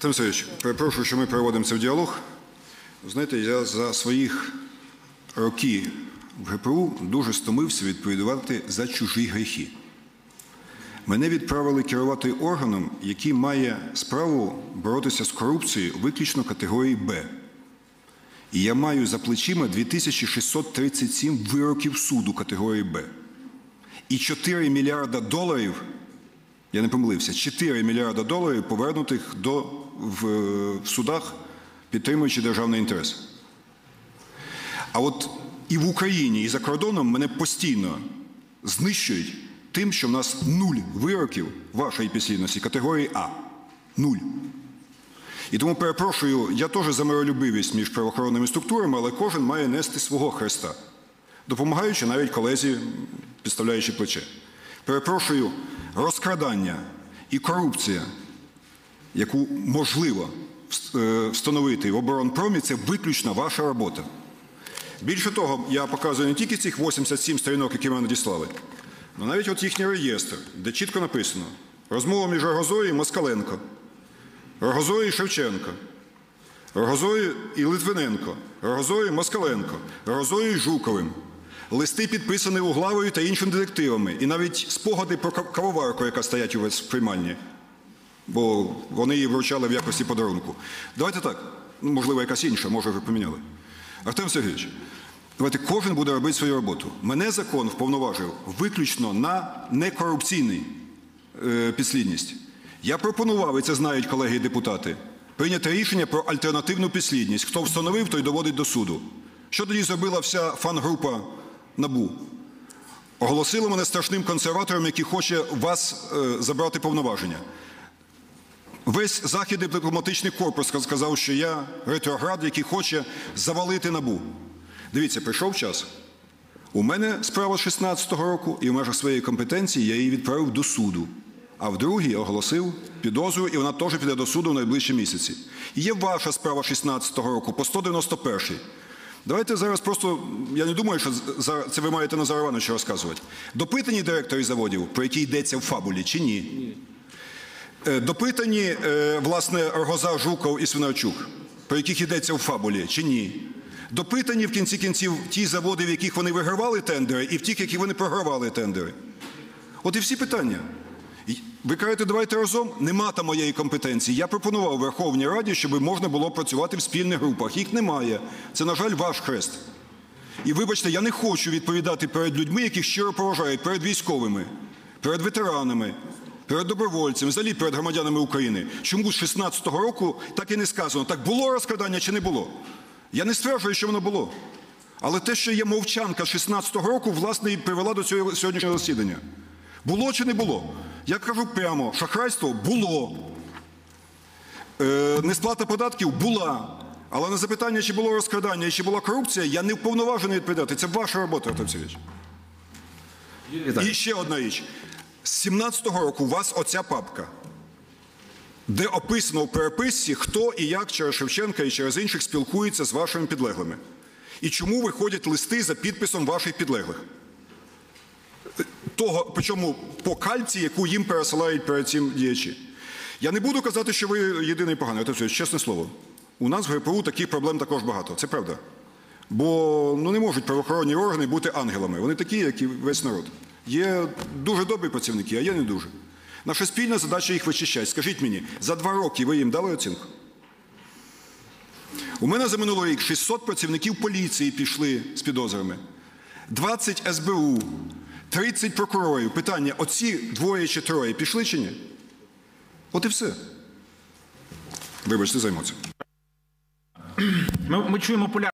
Артем Сергійович, перепрошую, що ми переводимо це в діалог. Знаєте, я за своїх роки в ГПУ дуже стомився відповідати за чужі гріхи. Мене відправили керувати органом, який має справу боротися з корупцією виключно категорії Б. І я маю за плечима 2637 вироків суду категорії Б. І 4 мільярда доларів, я не помилився, 4 мільярда доларів повернутих до, в, в судах, підтримуючи державний інтерес. А от і в Україні, і за кордоном мене постійно знищують тим, що в нас нуль вироків вашої підслідності категорії А. Нуль. І тому перепрошую, я теж за миролюбивість між правоохоронними структурами, але кожен має нести свого хреста, допомагаючи навіть колезі, підставляючи плече. Перепрошую, розкрадання і корупція, яку можливо е, встановити в оборонпромі, це виключно ваша робота. Більше того, я показую не тільки цих 87 сторінок, які ми надіслали, але навіть от їхній реєстр, де чітко написано розмова між Рогозою і Москаленко, Рогозою і Шевченко, Рогозою і Литвиненко, Рогозою і Москаленко, Рогозою і Жуковим. Листи підписані Углавою та іншими детективами, і навіть спогади про кавоварку, яка стоять у вас в приймальні, бо вони її вручали в якості подарунку. Давайте так, ну, можливо, якась інша, може, ви поміняли. Артем Сергійович, давайте кожен буде робити свою роботу. Мене закон вповноважив виключно на некорупційний е, підслідність. Я пропонував, і це знають колеги депутати, прийняти рішення про альтернативну підслідність. Хто встановив, той доводить до суду. Що тоді зробила вся фан-група НАБУ? Оголосили мене страшним консерватором, який хоче вас е, забрати повноваження. Весь західний дипломатичний корпус сказав, що я ретроград, який хоче завалити набу. Дивіться, прийшов час. У мене справа з 16-го року, і в межах своєї компетенції я її відправив до суду. А в другій оголосив підозру, і вона теж піде до суду в найближчі місяці. І є ваша справа 16-го року по 191-й. Давайте зараз просто, я не думаю, що це ви маєте Назар Івановичу розказувати. Допитані директори заводів, про які йдеться в фабулі, чи ні? Ні. Допитані, власне, Рогоза, Жуков і Свинарчук, про яких йдеться в фабулі, чи ні? Допитані в кінці кінців ті заводи, в яких вони вигравали тендери, і в тих, які вони програвали тендери. От і всі питання. Ви кажете, давайте разом. Нема там моєї компетенції. Я пропонував Верховній Раді, щоб можна було працювати в спільних групах. Їх немає. Це, на жаль, ваш хрест. І вибачте, я не хочу відповідати перед людьми, яких щиро поважають, перед військовими, перед ветеранами, перед добровольцями, взагалі перед громадянами України. Чому з 16-го року так і не сказано, так було розкрадання чи не було? Я не стверджую, що воно було. Але те, що є мовчанка 16-го року, власне, і привела до цього сьогоднішнього засідання. Було чи не було? Я кажу прямо, шахрайство було. Е, несплата податків була. Але на запитання, чи було розкрадання і чи була корупція, я не вповноважений відповідати. Це ваша робота, Артем Сергійович. І ще одна річ. З 17-го року у вас оця папка, де описано в переписці, хто і як через Шевченка і через інших спілкується з вашими підлеглими. І чому виходять листи за підписом ваших підлеглих. Того, причому по кальці, яку їм пересилають перед цим діячі. Я не буду казати, що ви єдиний поганий, Сергійович, чесне слово. У нас в ГПУ таких проблем також багато. Це правда. Бо ну, не можуть правоохоронні органи бути ангелами. Вони такі, як і весь народ. Є дуже добрі працівники, а є не дуже. Наша спільна задача їх вичищати. Скажіть мені, за два роки ви їм дали оцінку? У мене за минулий рік 600 працівників поліції пішли з підозрами, 20 СБУ, 30 прокурорів. Питання: оці двоє чи троє пішли чи ні? От і все. Вибачте, займуться. Ми, ми чуємо поля.